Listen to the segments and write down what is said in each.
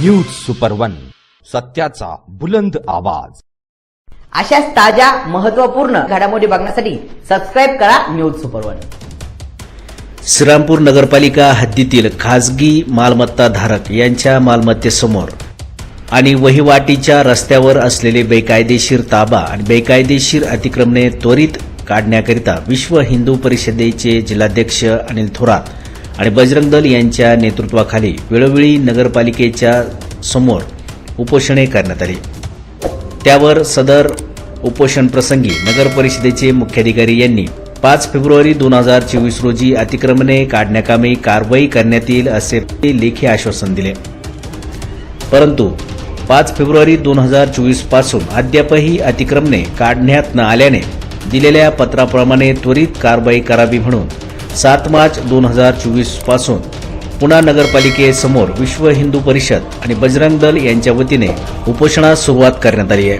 News super one सत्याचा बुलंद आवाज. अशाच ताज्या महत्त्वपूर्ण घडामोडी बघण्यासाठी सबस्क्राईब करा न्यूज सुपर वन श्रीरामपूर नगरपालिका हद्दीतील खासगी मालमत्ता धारक यांच्या मालमत्तेसमोर आणि वहिवाटीच्या रस्त्यावर असलेले बेकायदेशीर ताबा आणि बेकायदेशीर अतिक्रमणे त्वरित काढण्याकरिता विश्व हिंदू परिषदेचे जिल्हाध्यक्ष अनिल थोरात आणि बजरंग दल यांच्या नेतृत्वाखाली वेळोवेळी नगरपालिकेच्या समोर उपोषणे करण्यात आली. त्यावर सदर उपोषण प्रसंगी नगर परिषदेचे मुख्याधिकारी यांनी पाच फेब्रुवारी दोन हजार चोवीस रोजी अतिक्रमणे काढण्याकामी कारवाई करण्यात येईल असे लेखी आश्वासन दिले. परंतु पाच फेब्रुवारी दोन हजार चोवीसपासून अद्यापही अतिक्रमणे काढण्यात न आल्याने दिलेल्या पत्राप्रमाणे त्वरित कारवाई करावी म्हणून सात मार्च दोन हजार चोवीसपासून नगरपालिकेसमोर विश्व हिंदू परिषद आणि बजरंग दल यांच्या वतीने उपोषणास सुरुवात करण्यात आली आहे.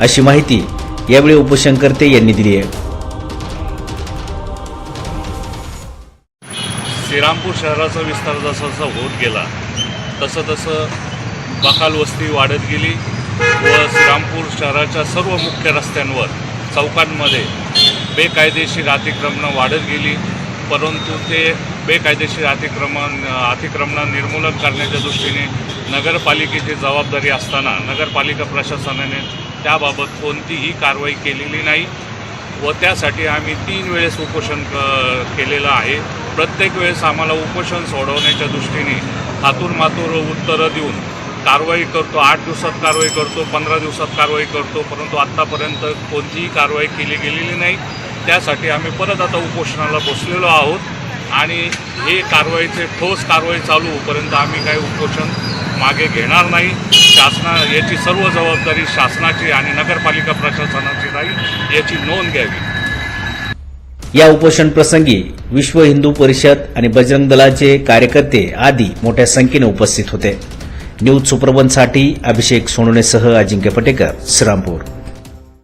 अशी माहिती यावेळी उपोषणकर्ते यांनी दिली आहे. श्रीरामपूर शहराचा विस्तार जसा जसा होत गेला तसं तसं बकाल वस्ती वाढत गेली व श्रीरामपूर शहराच्या सर्व मुख्य रस्त्यांवर चौकांमध्ये बेकायदेशीर अतिक्रमणं वाढत गेली परंतु ते बेकायदेशीर अतिक्रमण अतिक्रमणं निर्मूलन करण्याच्या दृष्टीने नगरपालिकेची जबाबदारी असताना नगरपालिका प्रशासनाने त्याबाबत कोणतीही कारवाई केलेली नाही व त्यासाठी आम्ही तीन वेळेस उपोषण क केलेलं आहे. प्रत्येक वेळेस आम्हाला उपोषण सोडवण्याच्या दृष्टीने हातून मातूर उत्तरं देऊन कारवाई करतो आठ दिवसात कारवाई करतो पंधरा दिवसात कारवाई करतो परंतु आत्तापर्यंत कोणतीही कारवाई केली गेलेली नाही. त्यासाठी आम्ही परत आता उपोषणाला बसलेलो आहोत आणि हे कारवाईचे ठोस कारवाई चालू होईपर्यंत आम्ही काही उपोषण मागे घेणार नाही. शासना याची सर्व जबाबदारी शासनाची आणि नगरपालिका प्रशासनाची राहील याची नोंद घ्यावी. या उपोषण प्रसंगी विश्व हिंदू परिषद आणि बजरंग दलाचे कार्यकर्ते आदी मोठ्या संख्येने उपस्थित होते. न्यूज सुप्रबंधसाठी अभिषेक सोनवणेसह अजिंक्य पटेकर श्रीरामपूर.